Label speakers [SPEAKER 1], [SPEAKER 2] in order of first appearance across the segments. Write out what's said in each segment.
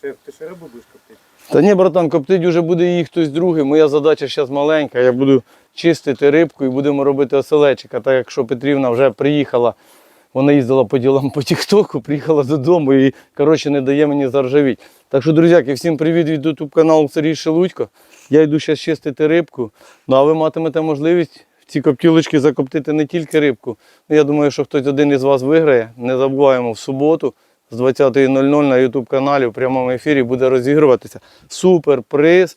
[SPEAKER 1] Ще, ти ще рибу будеш коптити?
[SPEAKER 2] Та ні, братан, коптить вже буде її хтось другий. Моя задача зараз маленька. Я буду чистити рибку і будемо робити оселечик. А так якщо Петрівна вже приїхала, вона їздила по ділам по Тіктоку, приїхала додому і коротше не дає мені заржавіть. Так що, друзяки, всім привіт від YouTube каналу Сергій Шелудько. Я йду зараз чистити рибку. Ну а ви матимете можливість ці коптілочки закоптити не тільки рибку. Ну, я думаю, що хтось один із вас виграє. Не забуваємо в суботу з 20.00 на YouTube каналі в прямому ефірі буде розігруватися супер приз.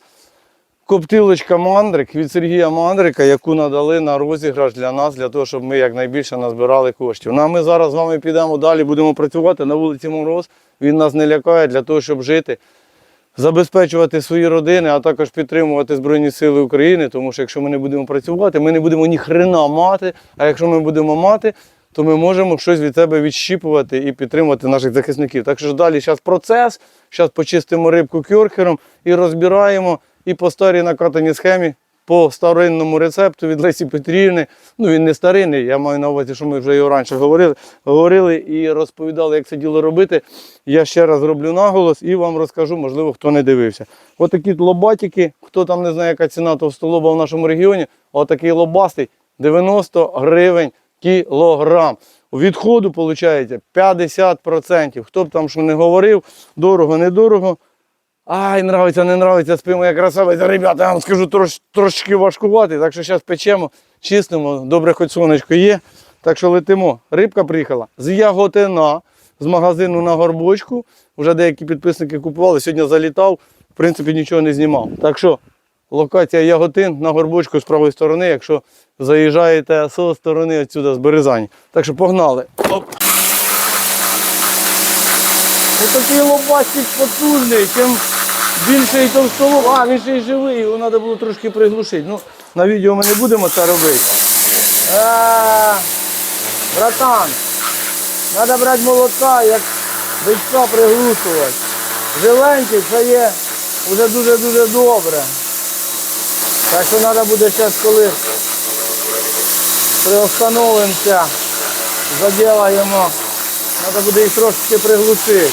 [SPEAKER 2] Коптилочка Мандрик від Сергія Мандрика, яку надали на розіграш для нас, для того, щоб ми якнайбільше назбирали коштів. Ну а ми зараз з вами підемо далі, будемо працювати на вулиці Мороз. Він нас не лякає для того, щоб жити, забезпечувати свої родини, а також підтримувати Збройні Сили України. Тому що якщо ми не будемо працювати, ми не будемо ні хрена мати. А якщо ми будемо мати, то ми можемо щось від себе відщіпувати і підтримувати наших захисників. Так що далі зараз процес. Зараз почистимо рибку кьорхером і розбираємо. І по старій накатаній схемі, по старинному рецепту від Лесі Петрівни. Ну він не старинний, я маю на увазі, що ми вже його раніше говорили. Говорили і розповідали, як це діло робити. Я ще раз роблю наголос і вам розкажу, можливо, хто не дивився. Отакі лобатики, хто там не знає, яка ціна товстолоба в нашому регіоні, отакий лобастий 90 гривень кілограм. Відходу виходить 50%. Хто б там що не говорив, дорого, недорого. Ай, нравиться, не нравиться, спимо як красавиця. Ребята, я вам скажу трош, трошки важкувати, так що зараз печемо, чистимо, добре, хоч сонечко є. Так що летимо. Рибка приїхала з Яготина, з магазину на горбочку. Вже деякі підписники купували. Сьогодні залітав, в принципі, нічого не знімав. Так що локація Яготин на горбочку з правої сторони, якщо заїжджаєте з сторони відсюди, з Березані. Так що погнали. Оп. Отакий лобастик потужний, чим більший товстолоб. А, він ще й живий, його треба було трошки приглушити. Ну, на відео ми не будемо це робити. А, братан, треба брати молотка, як бичка приглушувати. Живенький це є вже дуже-дуже добре. Так що треба буде зараз, коли приостановимося, заділаємо, треба буде їх трошки приглушити.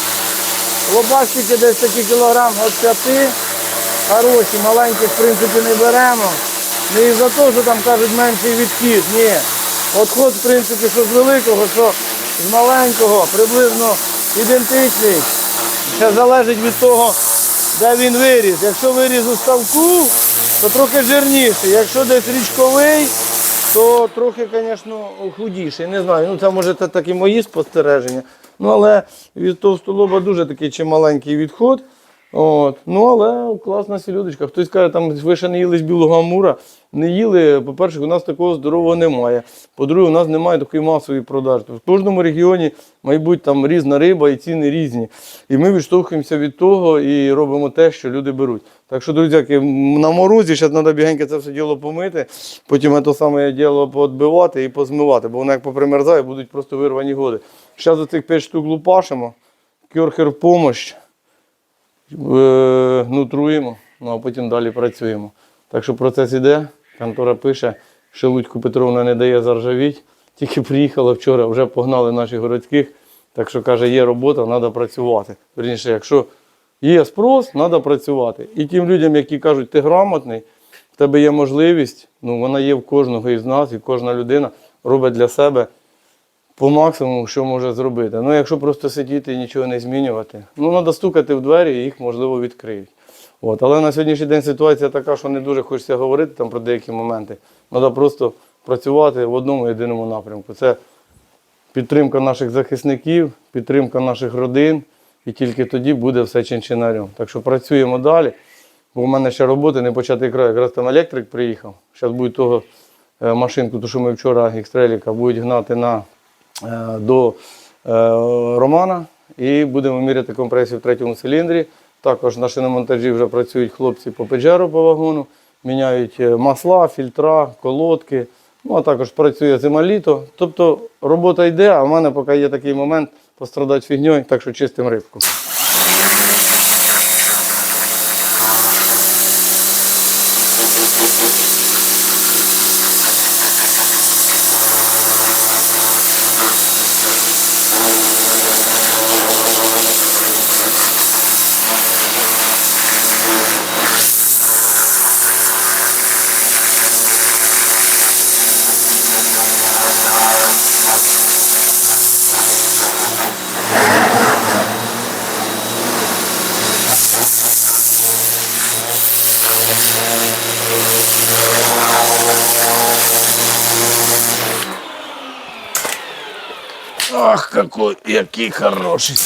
[SPEAKER 2] Лобастики десь такі кілограм від 5, хороші, маленьких в принципі не беремо. Не із-за того, що там кажуть менший відхід, ні. Отход, в принципі, що з великого, що з маленького, приблизно ідентичний. Ще залежить від того, де він виріс. Якщо виріс у ставку, то трохи жирніший. Якщо десь річковий, то трохи, звісно, худіший. Не знаю. Ну, це може такі мої спостереження. Ну, але від товстолоба дуже такий чималенький відход. От. Ну, але класна сілюдочка. Хтось каже, там ви ще не їли з білого амура. Не їли. По-перше, у нас такого здорового немає. По-друге, у нас немає такої масової продажі. В кожному регіоні, мабуть, там різна риба і ціни різні. І ми відштовхуємося від того і робимо те, що люди беруть. Так що, друзяки, на морозі зараз треба бігенько це все діло помити, потім це саме діло поотбивати і позмивати, бо воно як попримерзає, будуть просто вирвані годи. Зараз оцих 5 штук лупашимо, кьорхер помощь нутруємо, ну а потім далі працюємо. Так що процес іде, контора пише, Шелудьку Петровна не дає заржавіть. Тільки приїхала вчора, вже погнали наших городських. Так що каже, є робота, треба працювати. Верніше, якщо є спрос, треба працювати. І тим людям, які кажуть, ти грамотний, в тебе є можливість, ну вона є в кожного із нас, і кожна людина робить для себе по максимуму, що може зробити. Ну, якщо просто сидіти і нічого не змінювати, ну треба стукати в двері і їх можливо відкриють. От. Але на сьогоднішній день ситуація така, що не дуже хочеться говорити там про деякі моменти. Треба просто працювати в одному єдиному напрямку. Це підтримка наших захисників, підтримка наших родин, і тільки тоді буде все чинчинарем. Так що працюємо далі. Бо в мене ще роботи не початий край. Якраз там електрик приїхав. Зараз буде того е, машинку, ту, що ми вчора екстреліка, будуть гнати на, до е, Романа і будемо міряти компресію в третьому циліндрі. Також на шиномонтажі вже працюють хлопці по педжеру по вагону, міняють е, масла, фільтра, колодки. Ну, а також працює зима-літо. Тобто робота йде, а в мене поки є такий момент пострадати фігньою, так що чистим рибку. Ах, какой, який хороший.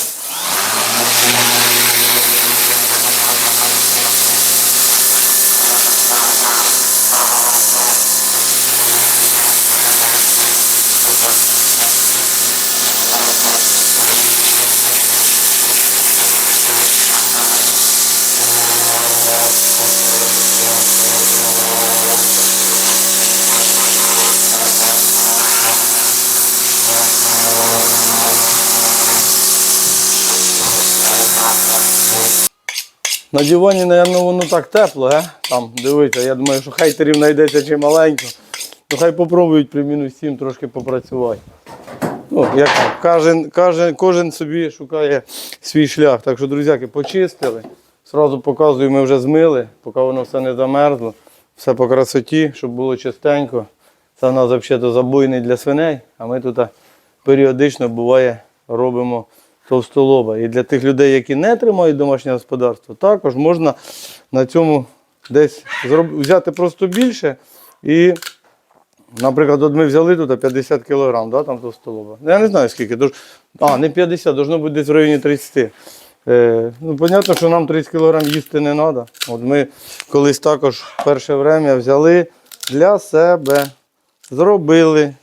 [SPEAKER 2] На дивані, напевно, воно так тепло, ге? Там, дивіться, я думаю, що хейтерів знайдеться чи маленько. То хай попробують при мінус 7 трошки попрацювати. Ну, як кожен, кожен, кожен собі шукає свій шлях. Так що, друзяки, почистили. Сразу показую, ми вже змили, поки воно все не замерзло. Все по красоті, щоб було чистенько. Це в нас взагалі забойний для свиней, а ми тут періодично буває робимо товстолоба. І для тих людей, які не тримають домашнє господарство, також можна на цьому десь взяти просто більше. І, наприклад, от ми взяли тут 50 кг, да, там товстолоба. Ну, Я не знаю скільки. Тож... А, не 50, должно бути десь в районі 30. Е, ну, Понятно, що нам 30 кг їсти не треба. От ми колись також перше время взяли для себе, зробили.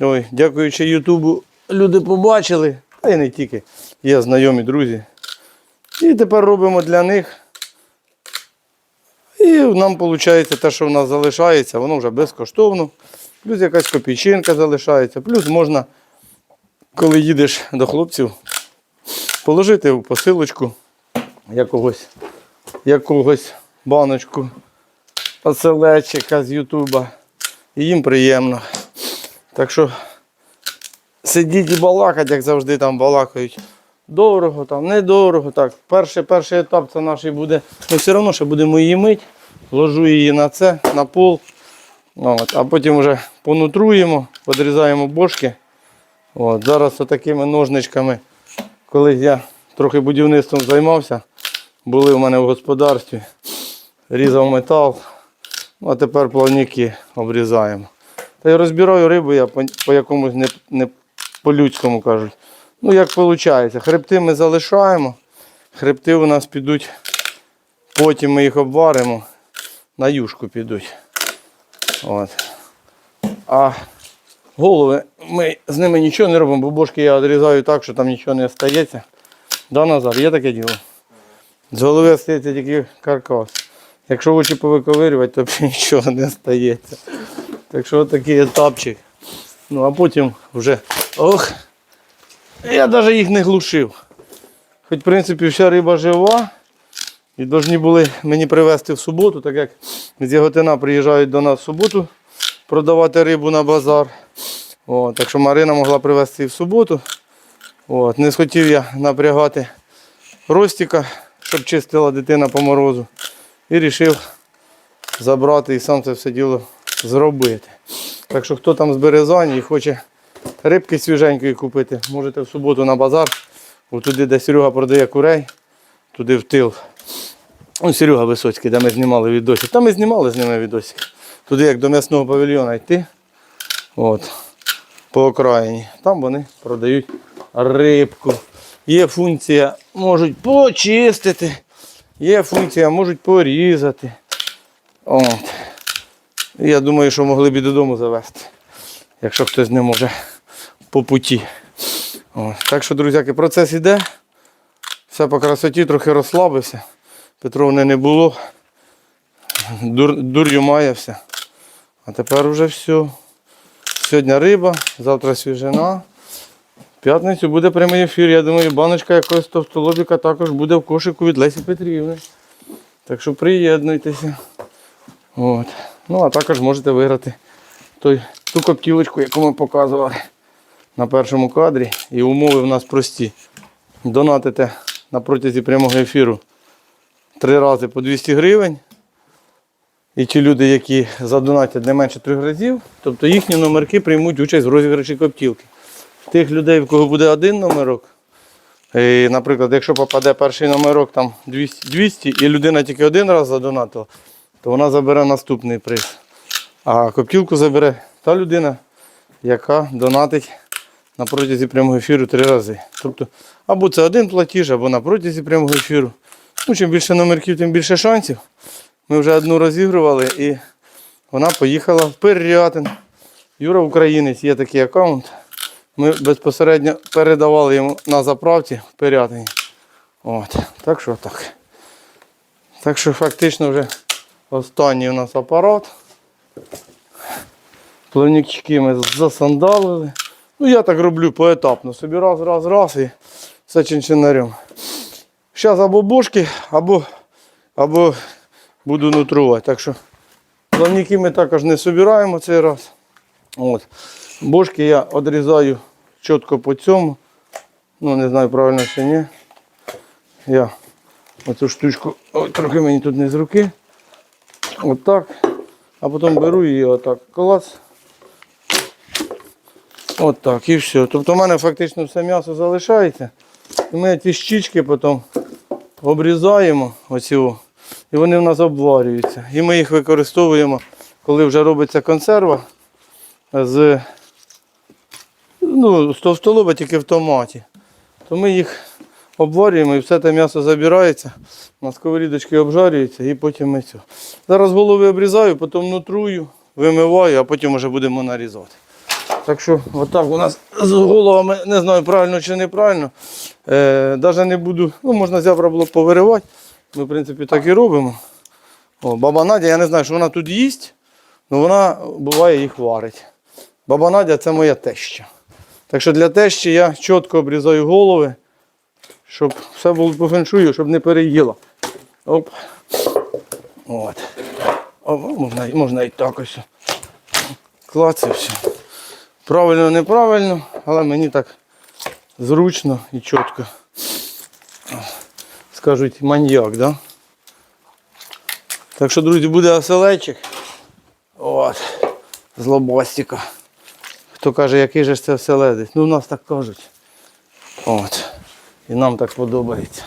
[SPEAKER 2] Ой, дякуючи Ютубу, люди побачили, а і не тільки. Є знайомі друзі. І тепер робимо для них. І нам виходить те, що в нас залишається, воно вже безкоштовно. Плюс якась копійчинка залишається. Плюс можна, коли їдеш до хлопців, положити в посилочку якогось, якогось баночку оселечика з Ютуба. І їм приємно. Так що сидіть і балакать, як завжди там балакають. Дорого, там, недорого. Так, перший, перший етап це наш буде. Ми все одно ще будемо її мити. Ложу її на це, на пол. От, а потім вже понутруємо, подрізаємо бошки. От, зараз такими ножничками, колись я трохи будівництвом займався, були в мене в господарстві, різав метал, ну, а тепер плавники обрізаємо. Та й розбираю рибу я по, по якомусь не, не по-людському кажуть. Ну, як виходить, хребти ми залишаємо, хребти у нас підуть, потім ми їх обваримо, на юшку підуть. От. А голови ми з ними нічого не робимо, бо бошки я відрізаю так, що там нічого не стається. Да, Назар, є таке діло. З голови стається тільки каркас. Якщо очі повиковирювати, то нічого не стається. Так що такий етапчик. Ну а потім вже. Ох! Я навіть їх не глушив. Хоч в принципі вся риба жива. І повинні були мені привезти в суботу, так як з Яготина приїжджають до нас в суботу продавати рибу на базар. От, так що Марина могла привезти і в суботу. От, не схотів я напрягати Ростіка, щоб чистила дитина по морозу. І вирішив забрати і сам це все діло зробити. Так що хто там з Березані і хоче рибки свіженької купити, можете в суботу на базар. Туди, де Серега продає курей, туди в тил. Ну, Серега Висоцький, де ми знімали відосик. Там ми знімали з ними відосик. Туди як до м'ясного павільйона йти. От, по окраїні. Там вони продають рибку. Є функція, можуть почистити. Є функція, можуть порізати. От. Я думаю, що могли б і додому завести, якщо хтось не може по путі. От. Так що, друзяки, процес іде. Все по красоті, трохи розслабився. Петровни не було. Дур, дур'ю маявся. А тепер вже все. Сьогодні риба, завтра свіжина. П'ятницю буде прямий ефір. Я думаю, баночка якогось товстолобіка також буде в кошику від Лесі Петрівни. Так що приєднуйтеся. От. Ну, а також можете виграти той, ту коптілочку, яку ми показували на першому кадрі. І умови в нас прості. Донатите на протязі прямого ефіру три рази по 200 гривень. І ті люди, які задонатять не менше трьох разів, тобто їхні номерки приймуть участь в розіграші коптілки. Тих людей, в кого буде один номерок, і, наприклад, якщо попаде перший номерок там 200, 200 і людина тільки один раз задонатила, то вона забере наступний приз. А коптілку забере та людина, яка донатить на протязі прямого ефіру три рази. Тобто, або це один платіж, або на протязі прямого ефіру. Ну, чим більше номерків, тим більше шансів. Ми вже одну розігрували і вона поїхала в Пирятин. Юра Українець, є такий аккаунт. Ми безпосередньо передавали йому на заправці в Пирятині. От. Так що так. Так що фактично вже останній у нас апарат. Плавнички ми засандалили. Ну я так роблю поетапно. Собі раз, раз, раз і все чинчинарем. Зараз або бошки, або, або буду нутрувати. Так що плавники ми також не собираємо цей раз. От. Бошки я відрізаю чітко по цьому. Ну не знаю правильно чи ні. Я оцю штучку, ой, трохи мені тут не з руки. Отак. А потім беру її отак. Клац. Отак і все. Тобто в мене фактично все м'ясо залишається. І ми ці щічки потім обрізаємо оці, і вони в нас обварюються. І ми їх використовуємо, коли вже робиться консерва з ну, з товстолоба тільки в томаті. То ми їх обварюємо і все те м'ясо забирається, на сковорідочки обжарюється і потім ми це. Зараз голови обрізаю, потім нутрую, вимиваю, а потім вже будемо нарізати. Так що отак у нас з головами, не знаю правильно чи неправильно. Е, Навіть не буду, ну можна зябра було повиривати. Ми в принципі так і робимо. О, баба Надя, я не знаю, що вона тут їсть, але вона буває їх варить. Баба Надя це моя теща. Так що для тещі я чітко обрізаю голови, щоб все було по феншую, щоб не переїла. Оп. От. О, можна, можна і так ось. Клац і все. Правильно, неправильно, але мені так зручно і чітко. Скажуть маньяк, да? Так що, друзі, буде оселечик. От. З. Хто каже, який же ж це оселедець? Ну, у нас так кажуть. От. І нам так подобається.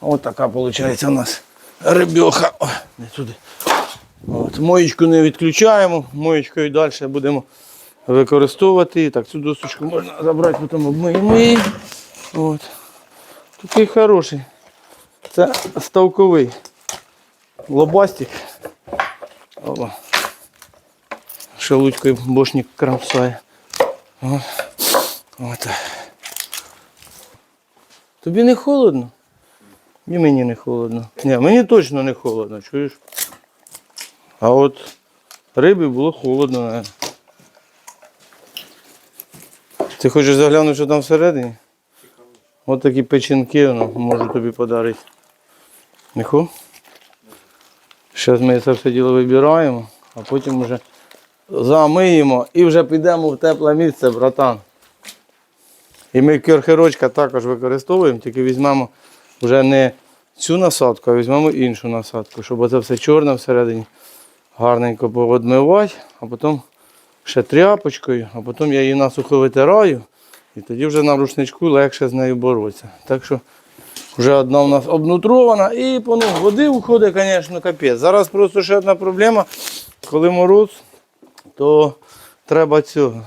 [SPEAKER 2] От така виходить у нас рибьоха. О, не туди. От. Моєчку не відключаємо, моєчкою далі будемо використовувати. Так, цю досочку можна забрати, потім обмиємо її. От. Такий хороший. Це ставковий лобастик. Опа. Шелудькою бошник крамсає. О. От. Тобі не холодно? І мені не холодно. Ні, мені точно не холодно, чуєш? А от рибі було холодно, наверное. Ти хочеш заглянути, що там всередині? Ось такі печінки ну, можу тобі подарити. Хо? Зараз ми це все діло вибираємо, а потім вже замиємо і вже підемо в тепле місце, братан. І ми кюрхерочка також використовуємо, тільки візьмемо вже не цю насадку, а візьмемо іншу насадку, щоб оце все чорне всередині гарненько поводмивати, а потім ще тряпочкою, а потім я її насухо витираю, і тоді вже на рушничку легше з нею боротися. Так що вже одна у нас обнутрована і ну, води уходить, звісно, капець. Зараз просто ще одна проблема, коли мороз, то треба цього.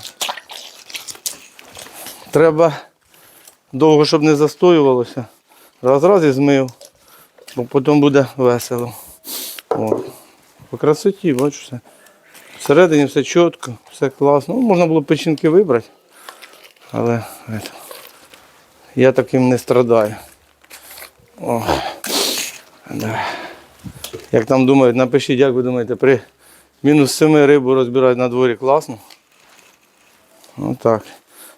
[SPEAKER 2] Треба довго, щоб не застоювалося. Раз раз і змив, бо потім буде весело. О. По красоті, бачу все. Всередині все чітко, все класно. Ну, можна було печінки вибрати, але это, я таким не страдаю. О, да. Як там думають, напишіть, як ви думаєте, при мінус 7 рибу розбирають на дворі класно. Отак.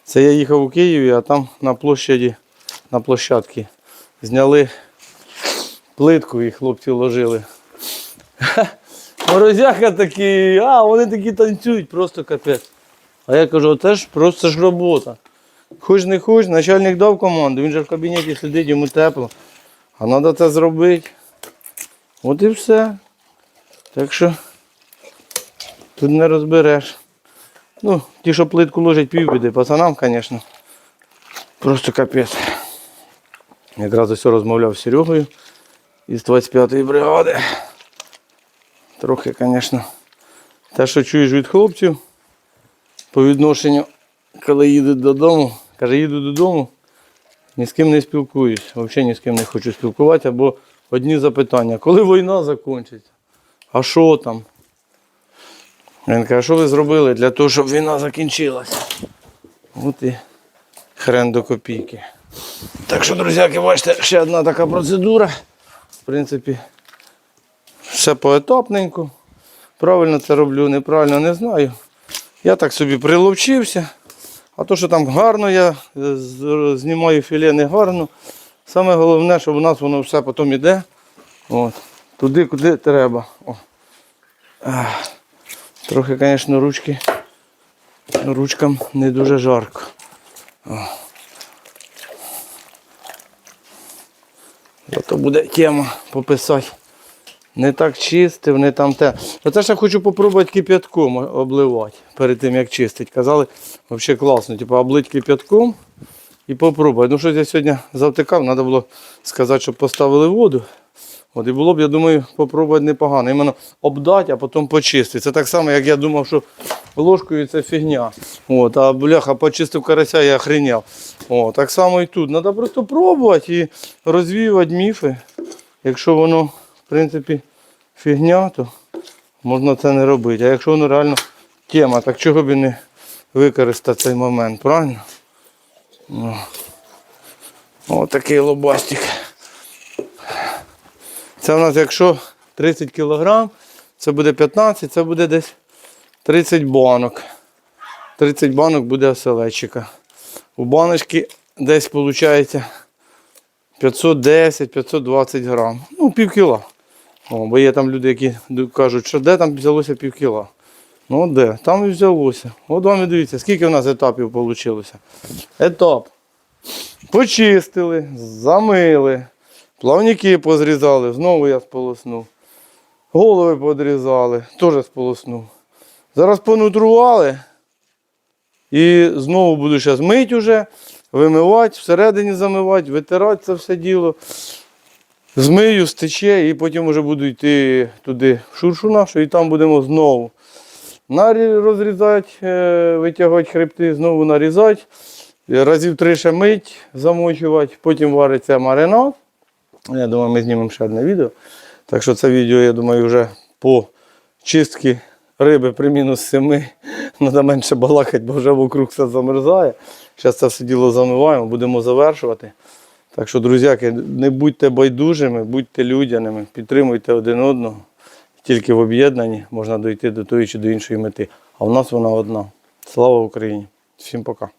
[SPEAKER 2] Це я їхав у Києві, а там на площаді, на площадці зняли плитку і хлопці ложили. Морозяка такі, а вони такі танцюють, просто капець. А я кажу, оце ж просто ж робота. Хоч не хоч, начальник дав команду, він же в кабінеті сидить, йому тепло. А треба це зробити. От і все. Так що тут не розбереш. Ну, ті, що плитку ложать півбіди, пацанам, звісно. Просто капець. Якраз ось розмовляв з Серегою із 25-ї бригади. Трохи, звісно, те, що чуєш від хлопців по відношенню коли їдуть додому, каже, їду додому, ні з ким не спілкуюсь, взагалі ні з ким не хочу спілкуватися, бо одні запитання, коли війна закінчиться? А що там? Він каже, що ви зробили для того, щоб війна закінчилася? От і хрен до копійки. Так що, друзяки, бачите, ще одна така процедура. В принципі, все поетапненько. Правильно це роблю, неправильно не знаю. Я так собі приловчився. А то, що там гарно я е, знімаю філе не гарно. Саме головне, щоб у нас воно все потім йде. От. Туди, куди треба. О. Трохи, звісно, ручки. Ручкам не дуже жарко. О. Зато буде тема пописати. Не так чистив, не там те. Оце я хочу попробувати кип'ятком обливати перед тим, як чистить. Казали, взагалі класно, типу облить кип'ятком і попробувати. Ну щось я сьогодні завтикав, треба було сказати, щоб поставили воду. От і було б, я думаю, попробувати непогано. Іменно обдати, а потім почистити. Це так само, як я думав, що ложкою це фігня. От, а бляха, почистив карася, я охреняв. О, так само і тут. Треба просто пробувати і розвіювати міфи. Якщо воно, в принципі, фігня, то можна це не робити. А якщо воно реально тема, так чого б і не використати цей момент, правильно? О, О такий лобастик. Це у нас, якщо 30 кг, це буде 15, це буде десь 30 банок. 30 банок буде оселедчика. У баночки десь виходить 510-520 грам. Ну, пів кіла. О, бо є там люди, які кажуть, що де там взялося пів кіла. Ну де, там і взялося. От вам і дивіться, скільки в нас етапів вийшло. Етап. Почистили, замили, плавники позрізали, знову я сполоснув. Голови подрізали, теж сполоснув. Зараз понутрували. І знову буду зараз мити вже, вимивати, всередині замивати, витирати це все діло. Змию, стече і потім вже буду йти туди в шуршу нашу і там будемо знову розрізати, е, витягувати хребти, знову нарізати. Разів три ще мить, замочувати, потім вариться маринад. Я думаю, ми знімемо ще одне відео. Так що це відео, я думаю, вже по чистці риби при мінус 7. Треба менше балакати, бо вже вокруг все замерзає. Зараз це все діло замиваємо, будемо завершувати. Так що, друзяки, не будьте байдужими, будьте людяними, підтримуйте один одного. Тільки в об'єднанні можна дойти до тої чи до іншої мети. А в нас вона одна. Слава Україні! Всім пока!